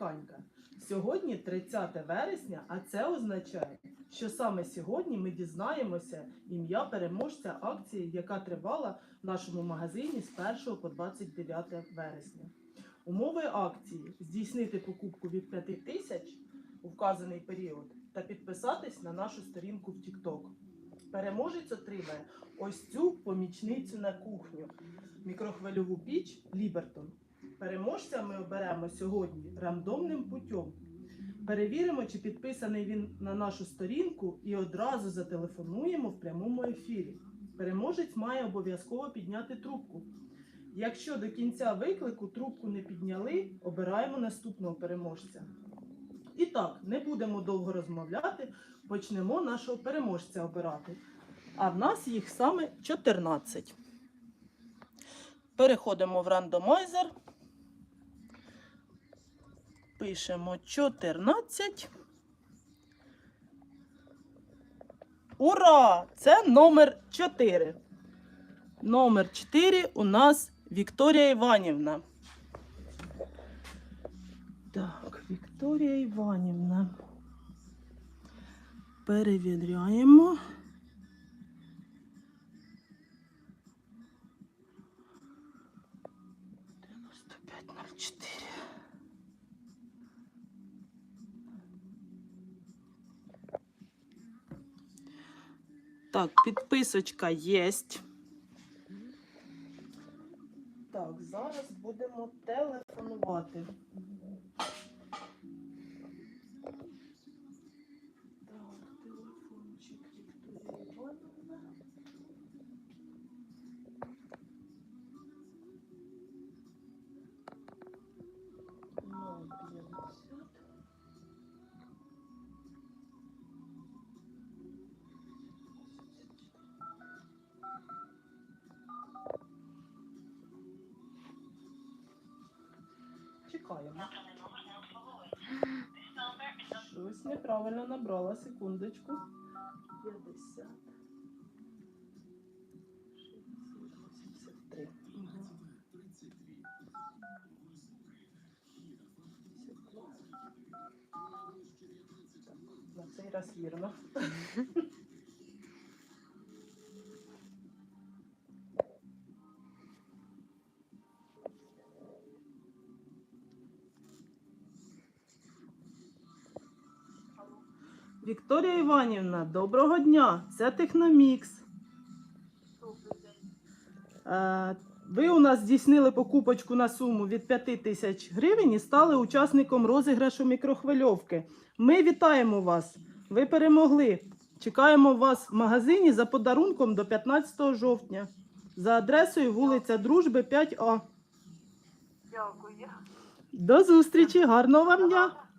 запіканька. Сьогодні 30 вересня, а це означає, що саме сьогодні ми дізнаємося ім'я переможця акції, яка тривала в нашому магазині з 1 по 29 вересня. Умови акції здійснити покупку від 5 тисяч у вказаний період та підписатись на нашу сторінку в TikTok. Переможець отримає ось цю помічницю на кухню мікрохвильову піч Лібертон. Переможця ми оберемо сьогодні рандомним путем. Перевіримо, чи підписаний він на нашу сторінку, і одразу зателефонуємо в прямому ефірі. Переможець має обов'язково підняти трубку. Якщо до кінця виклику трубку не підняли, обираємо наступного переможця. І так, не будемо довго розмовляти, почнемо нашого переможця обирати. А в нас їх саме 14. Переходимо в рандомайзер. Пишемо 14. Ура! Це номер 4. Номер 4 у нас Вікторія Іванівна. Так, Вікторія Іванівна. Перевіряємо. Дев'яносто Так, підписочка є. Так, зараз будемо телефонувати. Так, телефончик Чекаємо. Щось неправильно набрала, секундочку. 50. 83. На цей раз вірно. Вікторія Іванівна, доброго дня! Це Техномікс. Е, Ви у нас здійснили покупочку на суму від 5 тисяч гривень і стали учасником розіграшу мікрохвильовки. Ми вітаємо вас! Ви перемогли! Чекаємо вас в магазині за подарунком до 15 жовтня за адресою вулиця Дружби 5А. Дякую. До зустрічі! Гарного вам дня!